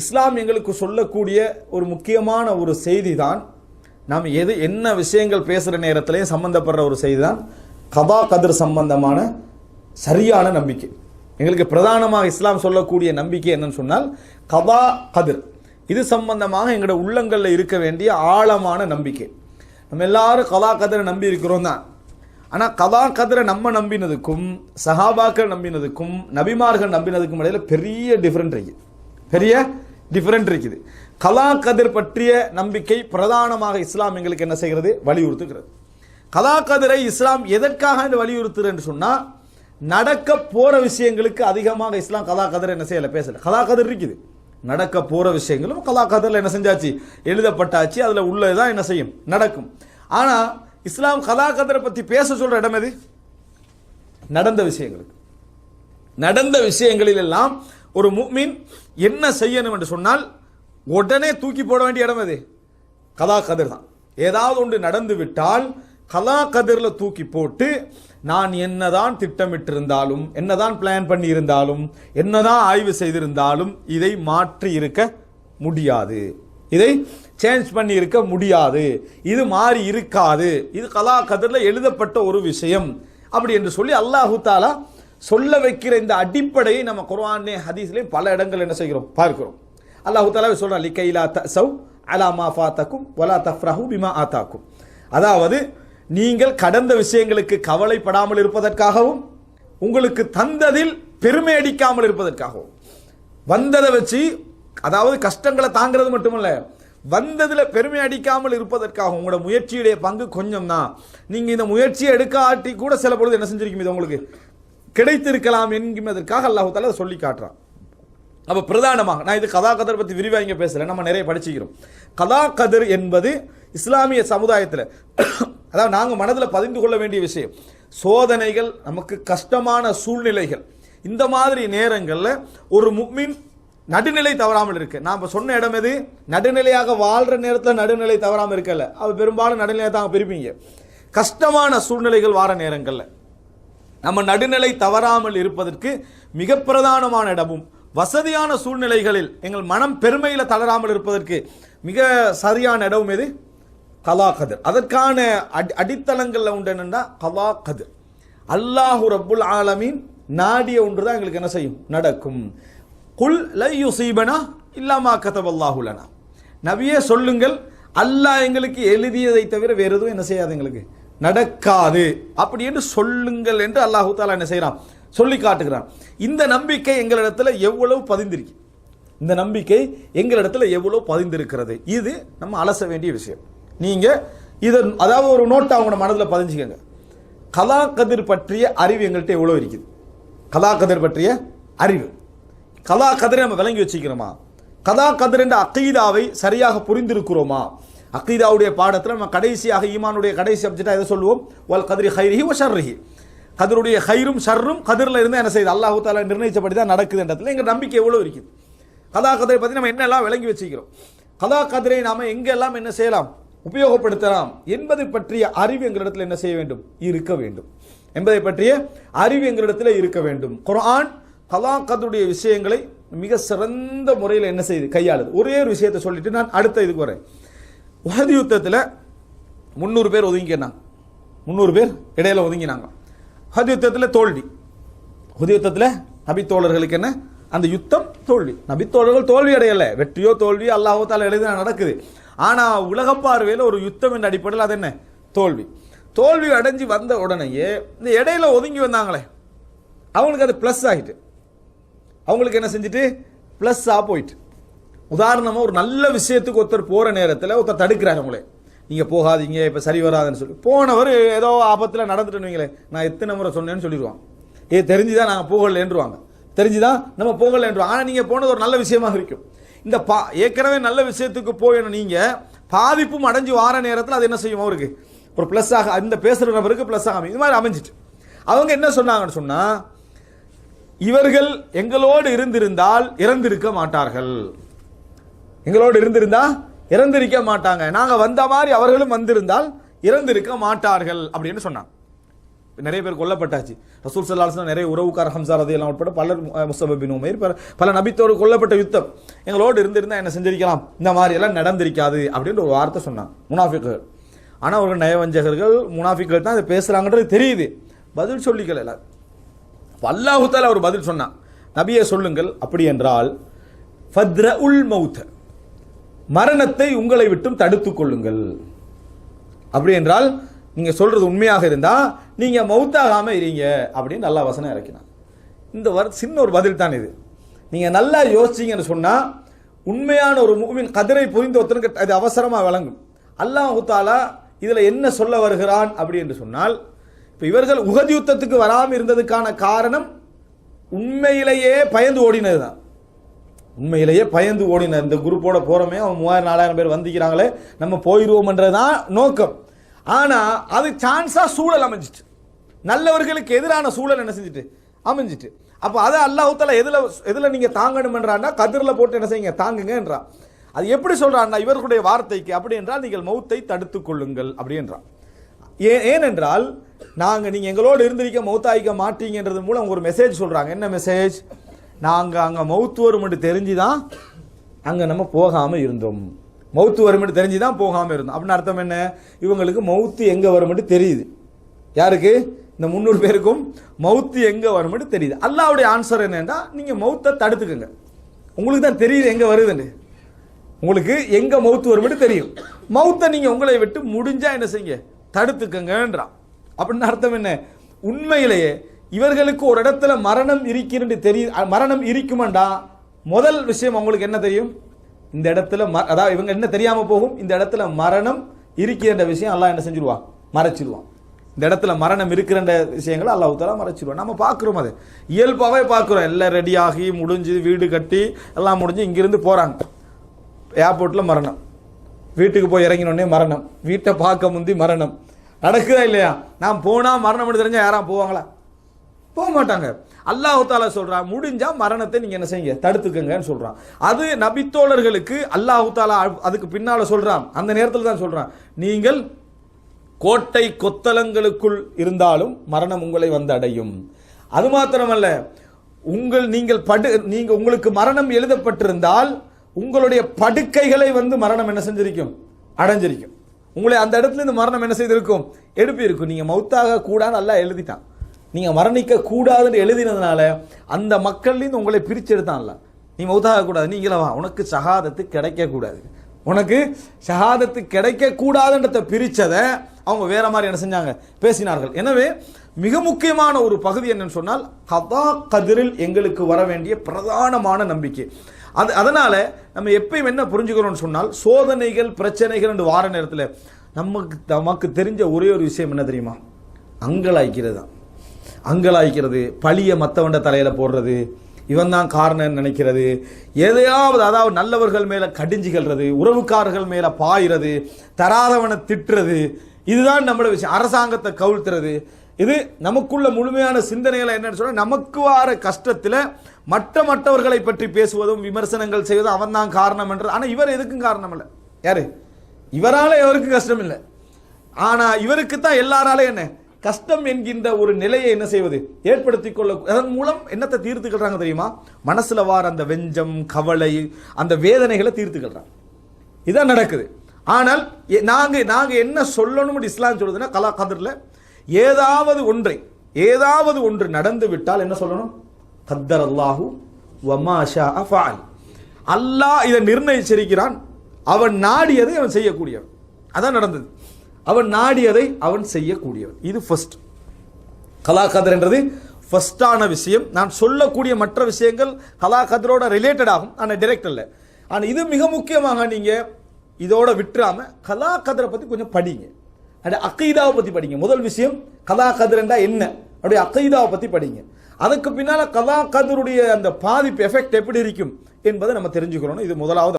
இஸ்லாம் எங்களுக்கு சொல்லக்கூடிய ஒரு முக்கியமான ஒரு செய்தி தான் நாம் எது என்ன விஷயங்கள் பேசுகிற நேரத்திலையும் சம்மந்தப்படுற ஒரு செய்தி தான் கபா கதிர் சம்பந்தமான சரியான நம்பிக்கை. எங்களுக்கு பிரதானமாக இஸ்லாம் சொல்லக்கூடிய நம்பிக்கை என்னன்னு சொன்னால் கபா கதிர். இது சம்பந்தமாக எங்களோட உள்ளங்களில் இருக்க வேண்டிய ஆழமான நம்பிக்கை. நம்ம எல்லாரும் கதா கதிரை நம்பி இருக்கிறோம் தான். ஆனால் கதா கதிரை நம்ம நம்பினதுக்கும் சஹாபாக்கள் நம்பினதுக்கும் நபிமார்கள் நம்பினதுக்கும் இடையில பெரிய டிஃப்ரெண்ட் இருக்குது பெரிய டிஃப்ரெண்ட் இருக்குது. கலா கதிர் பற்றிய நம்பிக்கை பிரதானமாக இஸ்லாம் எங்களுக்கு என்ன செய்கிறது? வலியுறுத்துகிறது. கலா கதிரை இஸ்லாம் எதற்காக என்று என்று சொன்னா நடக்க போற விஷயங்களுக்கு அதிகமாக இஸ்லாம் கலா கதிரை என்ன செய்யல? பேசல. கலா கதிர் இருக்குது. நடக்க போற விஷயங்களும் கலா கதிரில் என்ன செஞ்சாச்சு? எழுதப்பட்டாச்சு. அதுல உள்ளதுதான் என்ன செய்யும்? நடக்கும். ஆனா இஸ்லாம் கலா கதிரை பத்தி பேச சொல்ற இடம் எது? நடந்த விஷயங்களுக்கு. நடந்த விஷயங்களில் எல்லாம் ஒரு முக்மின் என்ன செய்யணும் என்று சொன்னால் உடனே தூக்கி போட வேண்டிய இடம் அது. கதா கதிர் தான். ஏதாவது ஒன்று நடந்து விட்டால் கலா கதிரில் தூக்கி போட்டு நான் என்னதான் திட்டமிட்டிருந்தாலும் என்னதான் பிளான் பண்ணியிருந்தாலும் என்னதான் ஆய்வு செய்திருந்தாலும் இதை மாற்றி இருக்க முடியாது. இதை சேஞ்ச் பண்ணி இருக்க முடியாது. இது மாறி இருக்காது. இது கலா கதிரில் எழுதப்பட்ட ஒரு விஷயம். அப்படி என்று சொல்லி அல்லாஹு தாலா சொல்ல வைக்கிற இந்த அடிப்படையை நம்ம குர்ஆன்லே ஹதீஸ்லேயும் பல இடங்கள் என்ன செய்கிறோம்? பார்க்கிறோம். அல்லாஹு தாலாவே சொல்றான் லிக்கைலா தசவ் அலா மா ஃபாத்தக்கும் வலா தஃப்ரஹு பிமா ஆத்தாக்கும். அதாவது நீங்கள் கடந்த விஷயங்களுக்கு கவலைப்படாமல் இருப்பதற்காகவும் உங்களுக்கு தந்ததில் பெருமை அடிக்காமல் இருப்பதற்காகவும். வந்ததை வச்சு அதாவது கஷ்டங்களை தாங்கிறது மட்டுமல்ல வந்ததில் பெருமை அடிக்காமல் இருப்பதற்காக உங்களோட முயற்சியுடைய பங்கு கொஞ்சம் தான் நீங்கள் இந்த முயற்சியை எடுக்காட்டி கூட சில பொழுது என்ன செஞ்சிருக்கீங்க? இது உங்களுக்கு கிடைத்திருக்கலாம் என்கிறதற்காக அல்லாஹு தாலா அதை சொல்லி காட்டுறான். அப்போ பிரதானமாக நான் இது கதா கதர் பற்றி விரிவாக இங்கே பேசல நம்ம நிறைய படிச்சுக்கிறோம். கதா கதிர் என்பது இஸ்லாமிய சமுதாயத்தில் அதாவது நாங்கள் மனதில் பதிந்து கொள்ள வேண்டிய விஷயம். சோதனைகள் நமக்கு கஷ்டமான சூழ்நிலைகள். இந்த மாதிரி நேரங்களில் ஒரு முக்மின் நடுநிலை தவறாமல் இருக்கு. நான் இப்போ சொன்ன இடம் எது? நடுநிலையாக வாழ்கிற நேரத்தில் நடுநிலை தவறாமல் இருக்கல. அவள் பெரும்பாலும் நடுநிலையை தான் பிரிப்பீங்க. கஷ்டமான சூழ்நிலைகள் வார நேரங்களில். நம்ம நடுநிலை தவறாமல் இருப்பதற்கு மிக பிரதானமான இடமும் வசதியான சூழ்நிலைகளில் எங்கள் மனம் பெருமையில் தளராமல் இருப்பதற்கு மிக சரியான இடம் எது? கலாகதிர் அதற்கான அடி அடித்தளங்களில் உண்டு என்னென்னா கலாகதிர் அல்லாஹு ரப்புல் ஆலமீன் நாடிய ஒன்று தான் எங்களுக்கு என்ன செய்யும்? நடக்கும். குல் லை யுசீபனா இல்லாமா கதபல்லாஹு லனா. நபியே சொல்லுங்கள் அல்லாஹ் எங்களுக்கு எழுதியதை தவிர வேறு எதுவும் என்ன செய்யாது எங்களுக்கு? நடக்காது. அப்படி என்று சொல்லுங்கள் என்று அல்லாஹு தாலா என்ன செய்கிறான் சொல்லி காட்டுகிறான். இந்த நம்பிக்கை எங்களிடத்தில் எவ்வளவு பதிந்திருக்கு? இந்த நம்பிக்கை எங்களிடத்தில் எவ்வளோ பதிந்திருக்கிறது? இது நம்ம அலச வேண்டிய விஷயம். நீங்கள் இதை அதாவது ஒரு நோட்டை அவங்க மனதில் பதிஞ்சிக்கோங்க. கலா கதிர் பற்றிய அறிவு எங்கள்கிட்ட எவ்வளோ இருக்குது? கலா கதிர் பற்றிய அறிவு. கலா கதிரை நம்ம விளங்கி வச்சுக்கிறோமா? கதா கதிர் என்ற அக்கீதாவை சரியாக புரிந்திருக்கிறோமா? அக்கீதாவுடைய பாடத்தில் நம்ம கடைசியாக ஈமானுடைய கடைசி சப்ஜெக்டாக எதை சொல்லுவோம்? வல் கதிரி ஹைரிஹி ஓ ஷர்ரிஹி. கதிருடைய ஹைரும் ஷர்ரும் கதிரில் இருந்து என்ன செய்யுது? அல்லாஹு தாலா நிர்ணயிச்சபடி தான் நடக்குதுன்றதுல எங்கள் நம்பிக்கை எவ்வளோ இருக்குது? கதா கதிரை பற்றி நம்ம என்னெல்லாம் விளங்கி வச்சுக்கிறோம் கதா கதிரை நாம எங்கெல்லாம் என்ன செய்யலாம்? உபயோகப்படுத்தலாம். என்பதை பற்றிய அறிவு எங்களிடத்தில் என்ன செய்ய வேண்டும்? இருக்க வேண்டும். என்பதை பற்றிய அறிவு எங்களிடத்தில் இருக்க வேண்டும். குரான் கலா கதருடைய விஷயங்களை மிக சிறந்த முறையில் என்ன செய்யுது? கையாளுது. ஒரே ஒரு விஷயத்தை சொல்லிட்டு நான் அடுத்த இதுக்கு வரேன். உஹது யுத்தத்தில் முந்நூறு பேர் ஒதுங்கினாங்க முந்நூறு பேர் இடையில ஒதுங்கினாங்க. உஹது யுத்தத்தில் தோல்வி. உஹது யுத்தத்தில் நபித்தோழர்களுக்கு என்ன? அந்த யுத்தம் தோல்வி. நபித்தோழர்கள் தோல்வி அடையலை. வெற்றியோ தோல்வியோ அல்லாஹோ தால எழுதி நடக்குது. ஆனால் உலக பார்வையில் ஒரு யுத்தம் என்ற அடிப்படையில் அது என்ன? தோல்வி. தோல்வி அடைஞ்சு வந்த உடனேயே இந்த இடையில ஒதுங்கி வந்தாங்களே அவங்களுக்கு அது ப்ளஸ் ஆகிட்டு அவங்களுக்கு என்ன செஞ்சுட்டு? ப்ளஸ்ஸாக போயிட்டு. உதாரணமாக ஒரு நல்ல விஷயத்துக்கு ஒருத்தர் போகிற நேரத்தில் ஒருத்தர் தடுக்கிறார் அவங்களே நீங்கள் போகாதீங்க இப்போ சரி வராதுன்னு சொல்லி. போனவர் ஏதோ ஆபத்தில் நடந்துட்டுவீங்களே வைங்களேன். நான் எத்தனை முறை சொன்னேன்னு சொல்லிடுவான். ஏ தெரிஞ்சுதான் நாங்கள் போகலேன்றுவாங்க தெரிஞ்சுதான் நம்ம போகலேன்றுவாங்க ஆனால் நீங்கள் போனது ஒரு நல்ல விஷயமாக இருக்கும். இந்த பா ஏற்கனவே நல்ல விஷயத்துக்கு போயணும் நீங்கள் பாதிப்பும் அடைஞ்சு வார நேரத்தில் அது என்ன செய்யும் அவருக்கு? ஒரு ப்ளஸ் ஆக இந்த பேசுகிற நபருக்கு ப்ளஸ் அமையும் இது மாதிரி அமைஞ்சிட்டு. அவங்க என்ன சொன்னாங்கன்னு சொன்னால் இவர்கள் எங்களோடு இருந்திருந்தால் இறந்திருக்க மாட்டார்கள். எங்களோடு இருந்திருந்தா இறந்திருக்க மாட்டாங்க. நாங்கள் வந்த மாதிரி அவர்களும் வந்திருந்தால் இறந்திருக்க மாட்டார்கள் அப்படின்னு சொன்னாங்க நிறைய பேர் கொல்லப்பட்டாச்சு. ரசூல் சல்லாஹ் நிறைய உறவுக்கார ஹம்சா ரதியெல்லாம் உட்பட பலர் அஹ், முஸ்தப பல- பல நபித்தோடு கொல்லப்பட்ட யுத்தம். எங்களோடு இருந்திருந்தால் என்ன செஞ்சிருக்கலாம்? இந்த மாதிரி எல்லாம் நடந்திருக்காது அப்படின்ற ஒரு வார்த்தை சொன்னாங்க முனாஃபிக்குகள். ஆனால் அவர்கள் நயவஞ்சகர்கள் முனாஃபிக்குகள் தான் அதை பேசுகிறாங்கன்றது தெரியுது. பதில் சொல்லிக்கல எல்லாரும். அவர் பதில் சொன்னான். நபியை சொல்லுங்கள் அப்படி என்றால் ஃபத்ர உல் மௌத் மரணத்தை உங்களை விட்டும் தடுத்துக் கொள்ளுங்கள். அப்படி என்றால் நீங்க சொல்றது உண்மையாக இருந்தா நீங்க மௌத்தாகாமல் இருங்க அப்படின்னு நல்லா வசனம் இறக்கினான். இந்த வர சின்ன ஒரு பதில் தான் இது. நீங்க நல்லா யோசிச்சீங்கன்னு சொன்னா உண்மையான ஒரு மூவின் கதிரை புரிந்து ஒருத்தனுக்கு அது அவசரமா விளங்கும். அல்லாஹ் இதில் இதுல என்ன சொல்ல வருகிறான் அப்படி என்று சொன்னால் இப்ப இவர்கள் உகதி யுத்தத்துக்கு வராமல் இருந்ததுக்கான காரணம் உண்மையிலேயே பயந்து ஓடினது தான் உண்மையிலேயே பயந்து ஓடின இந்த குரூப்போட போகிறோமே அவன் மூவாயிரம் நாலாயிரம் பேர் வந்திக்கிறாங்களே நம்ம போயிடுவோம்ன்றதுதான் நோக்கம். ஆனால் அது சான்ஸாக சூழல் அமைஞ்சிட்டு. நல்லவர்களுக்கு எதிரான சூழல் என்ன செஞ்சுட்டு? அமைஞ்சிட்டு. அப்போ அதை அல்லாஹூத்தால எதில் எதில் நீங்கள் தாங்கணுமென்றான்னா கதிரில் போட்டு என்ன செய்யுங்க? தாங்குங்கன்றான் அது எப்படி சொல்கிறான்னா இவர்களுடைய வார்த்தைக்கு அப்படி என்றால் நீங்கள் மௌத்தை தடுத்து கொள்ளுங்கள் அப்படின்றான் ஏ- ஏனென்றால் நாங்கள் நீங்கள் எங்களோடு இருந்திருக்க மௌத்தாயிக்க மாட்டீங்கன்றது மூலம் ஒரு மெசேஜ் சொல்கிறாங்க என்ன மெசேஜ் நாங்க அங்க மட்டும் தெரிஞ்சு தான் அங்கே நம்ம போகாமல் இருந்தோம். மௌத்துவர் மட்டும் தெரிஞ்சு தான் போகாமல் இருந்தோம். அப்படின்னு அர்த்தம் என்ன? இவங்களுக்கு மௌத்தி எங்கே வரும் மட்டும் தெரியுது. யாருக்கு? இந்த முந்நூறு பேருக்கும் மௌத்து வரும் மட்டும் தெரியுது. அல்லாவுடைய ஆன்சர் என்னன்னா நீங்கள் மௌத்தை தடுத்துக்கோங்க. உங்களுக்கு தான் தெரியுது எங்கே வருதுன்னு. உங்களுக்கு எங்கே மவுத்து வரும்னு தெரியும். மவுத்தை நீங்கள் உங்களை விட்டு முடிஞ்சால் என்ன செய்யுங்க? தடுத்துக்கங்கன்றான். அப்படின்னு அர்த்தம் என்ன? உண்மையிலேயே இவர்களுக்கு ஒரு இடத்துல மரணம் இருக்கிறது தெரியும் மரணம் இருக்குமாண்டா? முதல் விஷயம் அவங்களுக்கு என்ன தெரியும்? இந்த இடத்துல ம- அதாவது இவங்க என்ன தெரியாம போகும்? இந்த இடத்துல மரணம் இருக்கிற விஷயம் எல்லாம் என்ன செஞ்சிருவான்? மறைச்சிருவான். இந்த இடத்துல மரணம் இருக்கிற விஷயங்களை அல்லாஹ் தாலா மறைச்சிருவான். நம்ம பார்க்குறோம் அது. இயல்பாகவே பார்க்குறோம். எல்லாம் ரெடியாகி முடிஞ்சு வீடு கட்டி எல்லாம் முடிஞ்சு இங்கிருந்து போறாங்க. ஏர்போர்ட்டில் மரணம். வீட்டுக்கு போய் இறங்கினோடனே மரணம். வீட்டை பார்க்க முந்தி மரணம். நடக்குதா இல்லையா? நான் போனால் மரணம் தெரிஞ்சால் யாராவது போவாங்களா? போக மாட்டாங்க அல்லாஹு தாலா சொல்றான் முடிஞ்சா மரணத்தை நீங்க என்ன செய்யுங்க? தடுத்துக்கங்கன்னு சொல்றான். அது நபித்தோழர்களுக்கு அல்லாஹு தாலா அதுக்கு பின்னால சொல்றான். அந்த நேரத்தில் தான் சொல்றான். நீங்கள் கோட்டை கொத்தலங்களுக்குள் இருந்தாலும் மரணம் உங்களை வந்து அடையும். அது மாத்திரமல்ல உங்கள் நீங்கள் படு நீங்க உங்களுக்கு மரணம் எழுதப்பட்டிருந்தால் உங்களுடைய படுக்கைகளை வந்து மரணம் என்ன செஞ்சிருக்கும்? அடைஞ்சிருக்கும். உங்களை அந்த இடத்துல இருந்து மரணம் என்ன செய்திருக்கும்? எடுப்பி இருக்கும் நீங்க மௌத்தாக கூடாது நல்லா எழுதிட்டான். நீங்கள் மரணிக்க கூடாதுன்னு எழுதினதுனால அந்த மக்கள்லேருந்து உங்களை பிரிச்சு எடுத்தான்ல. நீ மௌத்தாக கூடாது நீங்களா உனக்கு சகாதத்து கிடைக்கக்கூடாது. உனக்கு ஷஹாதத்து கிடைக்க பிரித்ததை அவங்க வேற மாதிரி என்ன செஞ்சாங்க? பேசினார்கள். எனவே மிக முக்கியமான ஒரு பகுதி என்னன்னு சொன்னால் ஹதா கதிரில் எங்களுக்கு வர வேண்டிய பிரதானமான நம்பிக்கை. அது அதனால் நம்ம எப்பயும் என்ன புரிஞ்சுக்கிறோம்னு சொன்னால் சோதனைகள் பிரச்சனைகள் என்று வார நேரத்தில் நமக்கு நமக்கு தெரிஞ்ச ஒரே ஒரு விஷயம் என்ன தெரியுமா? அங்கலாய்க்கிறது தான். அங்கலாய்க்கிறது பழியை மற்றவண்ட தலையில் போடுறது இவன் தான் காரணம் நினைக்கிறது. எதையாவது அதாவது நல்லவர்கள் மேலே கடிஞ்சுகிறது உறவுக்காரர்கள் மேலே பாயிறது தராதவனை திட்டுறது இதுதான் நம்மளோட விஷயம் அரசாங்கத்தை கவிழ்த்துறது. இது நமக்குள்ள முழுமையான சிந்தனைகளை என்னன்னு சொன்னால் நமக்கு வார கஷ்டத்தில் மற்ற மற்றவர்களை பற்றி பேசுவதும் விமர்சனங்கள் செய்வதும் அவன் தான் காரணம் என்றது ஆனால் இவர் எதுக்கும் காரணம் இல்லை. யாரு? இவரால் எவருக்கும் கஷ்டம் இல்லை. ஆனால் இவருக்கு தான் எல்லாராலும் என்ன? கஷ்டம் என்கின்ற ஒரு நிலையை என்ன செய்வது? ஏற்படுத்தி கொள்ள அதன் மூலம் என்னத்தை தீர்த்துக்கிறாங்க தெரியுமா? மனசுல வார அந்த வெஞ்சம் கவலை அந்த வேதனைகளை தீர்த்துக்கிறாங்க இதான் நடக்குது. ஆனால் எ- நாங்கள் என்ன சொல்லணும்னு இஸ்லாம் சொல்லுதுன்னா கலா கதிரில் ஏதாவது ஒன்றை ஏதாவது ஒன்று நடந்து விட்டால் என்ன சொல்லணும்? கத்தர் அல்லாஹு வமாஷா அஃபால் அல்லாஹ் இதை நிர்ணயிச்சிருக்கிறான். அவன் நாடியதை அவன் செய்யக்கூடியவன். அதான் நடந்தது. அவன் நாடியதை அவன் செய்யக்கூடியவன். இது ஃபர்ஸ்ட் கலாகதர் என்றது ஃபஸ்ட்டான விஷயம். நான் சொல்லக்கூடிய மற்ற விஷயங்கள் கலாகதரோட ரிலேட்டட் ஆகும். ஆனால் டிரெக்ட் இல்லை ஆனால் இது மிக முக்கியமாக நீங்கள் இதோட விட்டுறாம கலாகதரை பற்றி கொஞ்சம் படிங்க. அது அக்கைதாவை பற்றி படிங்க. முதல் விஷயம் கலாகதர் என்ன? அப்படி அக்கைதாவை பற்றி படிங்க. அதுக்கு பின்னால் கலாகதருடைய அந்த பாதிப்பு எஃபெக்ட் எப்படி இருக்கும் என்பதை நம்ம தெரிஞ்சுக்கிறோம் இது முதலாவது